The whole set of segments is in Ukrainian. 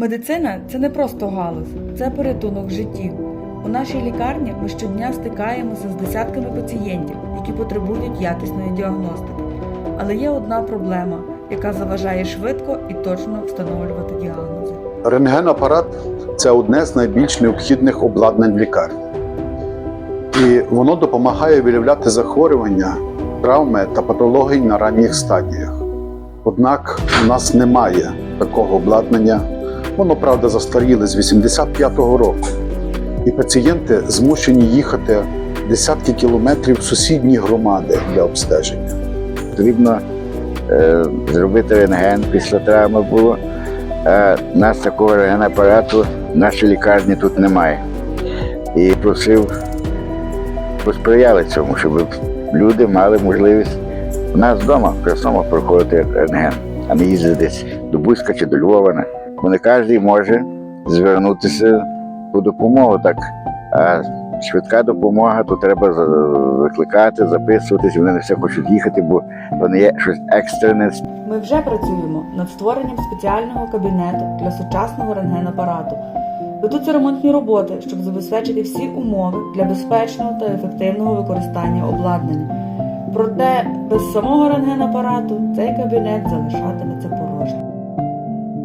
Медицина це не просто галузь, це порятунок життів. У нашій лікарні ми щодня стикаємося з десятками пацієнтів, які потребують якісної діагностики. Але є одна проблема, яка заважає швидко і точно встановлювати діагнози. Рентгенапарат це одне з найбільш необхідних обладнань в лікарні. І воно допомагає виявляти захворювання, травми та патології на ранніх стадіях. Однак у нас немає такого обладнання. Воно, правда, застаріле з 85-го року. І пацієнти змушені їхати десятки кілометрів в сусідні громади для обстеження. потрібно е, зробити рентген після травми було. А у нас такого рентгенапарату в нашій лікарні тут немає. І просив, посприяли цьому, щоб люди мали можливість у нас вдома в Красному проходити рентген, а не їздити десь до Бузька чи до Львова. Бо не кожен може звернутися по допомогу так. А швидка допомога, то треба викликати, записуватись, вони не все хочуть їхати, бо вони є щось екстрене. Ми вже працюємо над створенням спеціального кабінету для сучасного рентгенапарату. Ведуться ремонтні роботи, щоб забезпечити всі умови для безпечного та ефективного використання обладнання. Проте без самого рентгенапарату цей кабінет залишатиметься порожнім.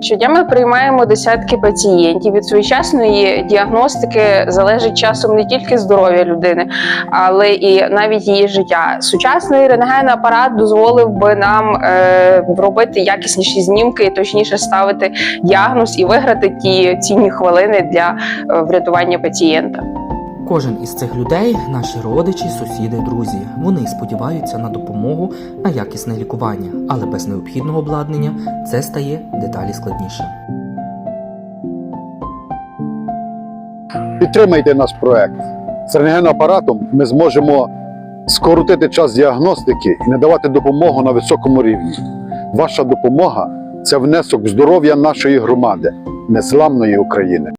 Щодня ми приймаємо десятки пацієнтів. Від своєчасної діагностики залежить часом не тільки здоров'я людини, але і навіть її життя. Сучасний рентген-апарат дозволив би нам е, робити якісніші знімки точніше ставити діагноз і виграти ті цінні хвилини для е, врятування пацієнта. Кожен із цих людей наші родичі, сусіди, друзі. Вони сподіваються на допомогу на якісне лікування, але без необхідного обладнання це стає деталі складніше. Підтримайте наш проект. З рентгенапаратом ми зможемо скоротити час діагностики і надавати допомогу на високому рівні. Ваша допомога це внесок здоров'я нашої громади, незламної України.